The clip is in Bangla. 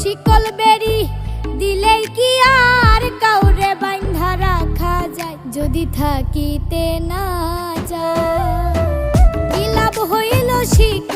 শিকল বেরি দিলেই কি আর কাউরে বান্ধা রাখা যায়? যদি থাকিতে না যায়, কি লাভ হইল শিকল